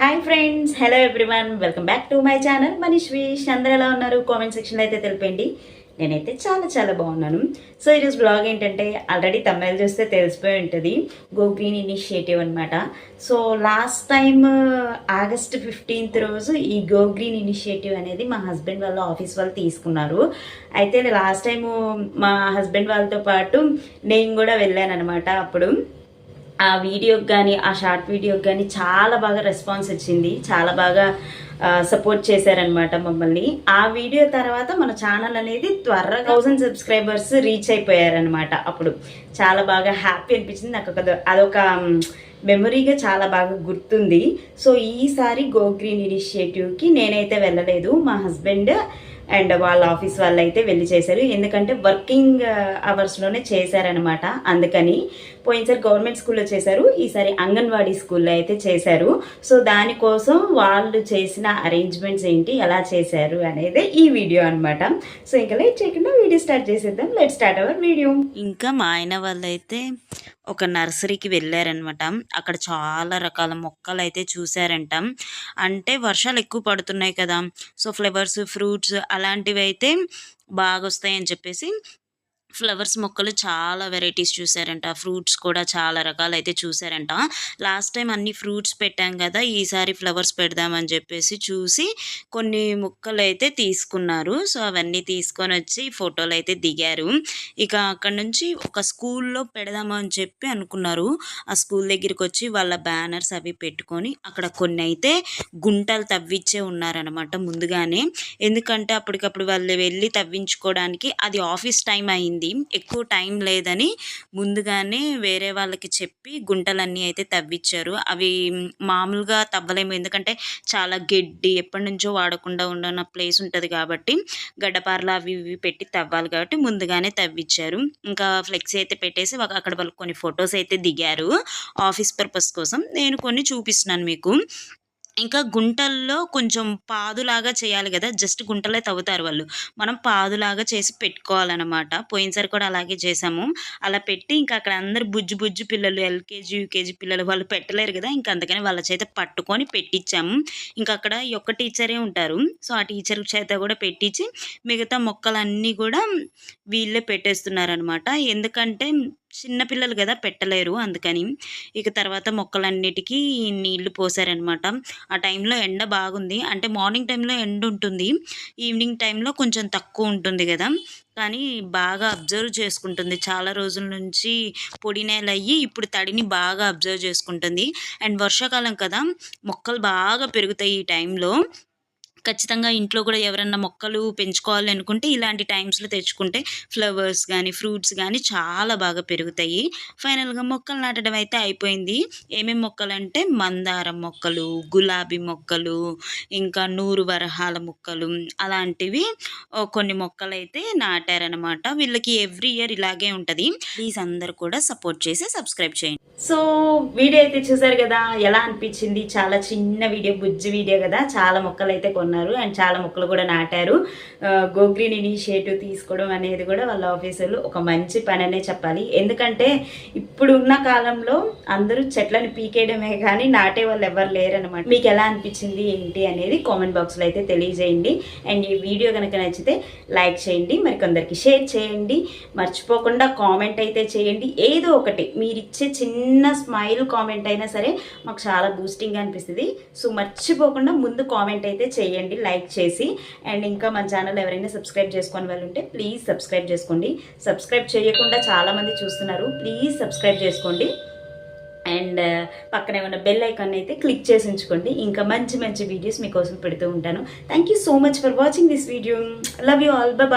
Hi friends hello everyone welcome back to my channel Manish wish అందరు ఎలా ఉన్నారు? Comment సెక్షన్లో అయితే తెలిపండి. నేనైతే చాలా చాలా బాగున్నాను. సో ఈరోజు బ్లాగ్ ఏంటంటే ఆల్రెడీ తమిళ చూస్తే తెలిసిపోయి ఉంటుంది. గో గ్రీన్ ఇనిషియేటివ్ అనమాట so last time August fifteenth రోజు ఈ గో గ్రీన్ ఇనిషియేటివ్ అనేది మా హస్బెండ్ వాళ్ళ ఆఫీస్ వాళ్ళు తీసుకున్నారు. అయితే లాస్ట్ టైం మా హస్బెండ్ వాళ్ళతో పాటు నేను కూడా వెళ్ళాను అనమాట అప్పుడు. ఆ వీడియోకి కానీ ఆ షార్ట్ వీడియోకి కానీ చాలా బాగా రెస్పాన్స్ వచ్చింది. చాలా బాగా సపోర్ట్ చేశారనమాట మమ్మల్ని. ఆ వీడియో తర్వాత మన ఛానల్ అనేది త్వరగా థౌసండ్ సబ్స్క్రైబర్స్ రీచ్ అయిపోయారనమాట అప్పుడు. చాలా బాగా హ్యాపీ అనిపించింది. నాకు ఒక అదొక మెమరీగా చాలా బాగా గుర్తుంది. సో ఈసారి గో గ్రీన్ ఇనిషియేటివ్కి నేనైతే వెళ్ళలేదు. మా హస్బెండ్ అండ్ వాళ్ళ ఆఫీస్ వాళ్ళు అయితే వెళ్ళి చేశారు. ఎందుకంటే వర్కింగ్ అవర్స్లోనే చేశారనమాట అందుకని పోయినసారి గవర్నమెంట్ స్కూల్లో చేశారు. ఈసారి అంగన్వాడీ స్కూల్లో అయితే చేశారు. సో దానికోసం వాళ్ళు చేసిన అరేంజ్మెంట్స్ ఏంటి ఎలా చేశారు అనేది ఈ వీడియో అనమాట సో ఇంకా లేట్ చేయకుండా వీడియో స్టార్ట్ చేసేద్దాం. Let start our video. ఇంకా మా ఆయన వాళ్ళైతే ఒక నర్సరీకి వెళ్ళారనమాట. అక్కడ చాలా రకాల మొక్కలు అయితే చూసారంట అంటే వర్షాలు ఎక్కువ పడుతున్నాయి కదా. సో ఫ్లవర్స్ ఫ్రూట్స్ అలాంటివి అయితే బాగా వస్తాయని చెప్పేసి ఫ్లవర్స్ మొక్కలు చాలా వెరైటీస్ చూసారంట. ఫ్రూట్స్ కూడా చాలా రకాలు అయితే చూసారంట. లాస్ట్ టైం అన్ని ఫ్రూట్స్ పెట్టాం కదా ఈసారి ఫ్లవర్స్ పెడదామని చెప్పేసి చూసి కొన్ని మొక్కలు అయితే తీసుకున్నారు. సో అవన్నీ తీసుకొని వచ్చి ఫోటోలు అయితే దిగారు. ఇక అక్కడ నుంచి ఒక స్కూల్లో పెడదామని చెప్పి అనుకున్నారు. ఆ స్కూల్ దగ్గరికి వచ్చి వాళ్ళ బ్యానర్స్ అవి పెట్టుకొని అక్కడ కొన్ని అయితే గుంటలు తవ్వించే ఉన్నారనమాట ముందుగానే. ఎందుకంటే అప్పటికప్పుడు వాళ్ళు వెళ్ళి తవ్వించుకోవడానికి అది ఆఫీస్ టైం అయింది. ఎక్కువ టైం లేదని ముందుగానే వేరే వాళ్ళకి చెప్పి గుంటలన్నీ అయితే తవ్విచ్చారు. అవి మామూలుగా తవ్వలేము. ఎందుకంటే చాలా గడ్డి ఎప్పటి నుంచో వాడకుండా ఉన్న ప్లేస్ ఉంటుంది కాబట్టి గడ్డపారలు అవి ఇవి పెట్టి తవ్వాలి కాబట్టి ముందుగానే తవ్విచ్చారు. ఇంకా ఫ్లెక్సీ అయితే పెట్టేసి అక్కడ వాళ్ళు కొన్ని ఫొటోస్ అయితే దిగారు ఆఫీస్ పర్పస్ కోసం. నేను కొన్ని చూపిస్తున్నాను మీకు. ఇంకా గుంటల్లో కొంచెం పాదులాగా చేయాలి కదా. జస్ట్ గుంటలే తవ్వుతారు వాళ్ళు. మనం పాదులాగా చేసి పెట్టుకోవాలన్నమాట. పోయినసారి కూడా అలాగే చేసాము. అలా పెట్టి ఇంకా అక్కడ అందరు బుజ్జు బుజ్జు పిల్లలు ఎల్కేజీ యూకేజీ పిల్లలు వాళ్ళు పెట్టలేరు కదా. ఇంకా అందుకని వాళ్ళ చేత పట్టుకొని పెట్టించాము ఇంకా అక్కడ ఒక్క టీచరే ఉంటారు. సో ఆ టీచర్ చేత కూడా పెట్టించి మిగతా మొక్కలన్నీ కూడా వీళ్ళే పెట్టేస్తున్నారనమాట ఎందుకంటే చిన్నపిల్లలు కదా పెట్టలేరు అందుకని. ఇక తర్వాత మొక్కలన్నిటికీ నీళ్ళు పోసారనమాట. ఆ టైంలో ఎండ బాగుంది. అంటే మార్నింగ్ టైంలో ఎండ ఉంటుంది. ఈవినింగ్ టైంలో కొంచెం తక్కువ ఉంటుంది కదా. కానీ బాగా అబ్జర్వ్ చేసుకుంటుంది. చాలా రోజుల నుంచి పొడి నేల అయ్యి ఇప్పుడు తడిని బాగా అబ్జర్వ్ చేసుకుంటుంది. అండ్ వర్షాకాలం కదా మొక్కలు బాగా పెరుగుతాయి ఈ టైంలో. ఖచ్చితంగా ఇంట్లో కూడా ఎవరన్నా మొక్కలు పెంచుకోవాలి అనుకుంటే ఇలాంటి టైమ్స్లో తెచ్చుకుంటే ఫ్లవర్స్ కానీ ఫ్రూట్స్ కానీ చాలా బాగా పెరుగుతాయి. ఫైనల్గా మొక్కలు నాటడం అయితే అయిపోయింది. ఏమేమి మొక్కలు అంటే మందారం మొక్కలు గులాబీ మొక్కలు ఇంకా నూరు వరహాల మొక్కలు అలాంటివి కొన్ని మొక్కలు అయితే నాటారనమాట వీళ్ళకి ఎవ్రీ ఇయర్ ఇలాగే ఉంటుంది. ప్లీజ్ అందరు కూడా సపోర్ట్ చేసి సబ్స్క్రైబ్ చేయండి. సో వీడియో అయితే చూసారు కదా? ఎలా అనిపించింది? చాలా చిన్న వీడియో బుజ్జి వీడియో కదా? చాలా మొక్కలు అయితే కొన్నారు. అండ్ చాలా మొక్కలు కూడా నాటారు. గో గ్రీన్ ఇనిషియేటివ్ తీసుకోవడం అనేది కూడా వాళ్ళ ఆఫీసర్లు ఒక మంచి పని అనే చెప్పాలి. ఎందుకంటే ఇప్పుడున్న కాలంలో అందరూ చెట్లను పీకేయడమే కానీ నాటే వాళ్ళు ఎవరు లేరనమాట మీకు ఎలా అనిపించింది ఏంటి అనేది కామెంట్ బాక్స్లో అయితే తెలియజేయండి. అండ్ ఈ వీడియో కనుక నచ్చితే లైక్ చేయండి మరి కొందరికి షేర్ చేయండి. మర్చిపోకుండా కామెంట్ అయితే చేయండి. ఏదో ఒకటి మీరు ఇచ్చే చిన్న స్మైల్ కామెంట్ అయినా సరే మాకు చాలా బూస్టింగ్ అనిపిస్తుంది. సో మర్చిపోకుండా ముందు కామెంట్ అయితే చేయండి. లైక్ చేసి. అండ్ ఇంకా మన ఛానల్ ఎవరైనా సబ్స్క్రైబ్ చేసుకొని వాళ్ళు ఉంటే ప్లీజ్ సబ్స్క్రైబ్ చేసుకోండి. సబ్స్క్రైబ్ చేయకుండా చాలామంది చూస్తున్నారు ప్లీజ్ సబ్స్క్రైబ్ చేసుకోండి. అండ్ పక్కనే ఉన్న బెల్ ఐకాన్ అయితే క్లిక్ చేసి ఉంచుకోండి. ఇంకా మంచి మంచి వీడియోస్ మీకోసం పెడుతూ ఉంటాను. Thank you so much for watching this video love you all bye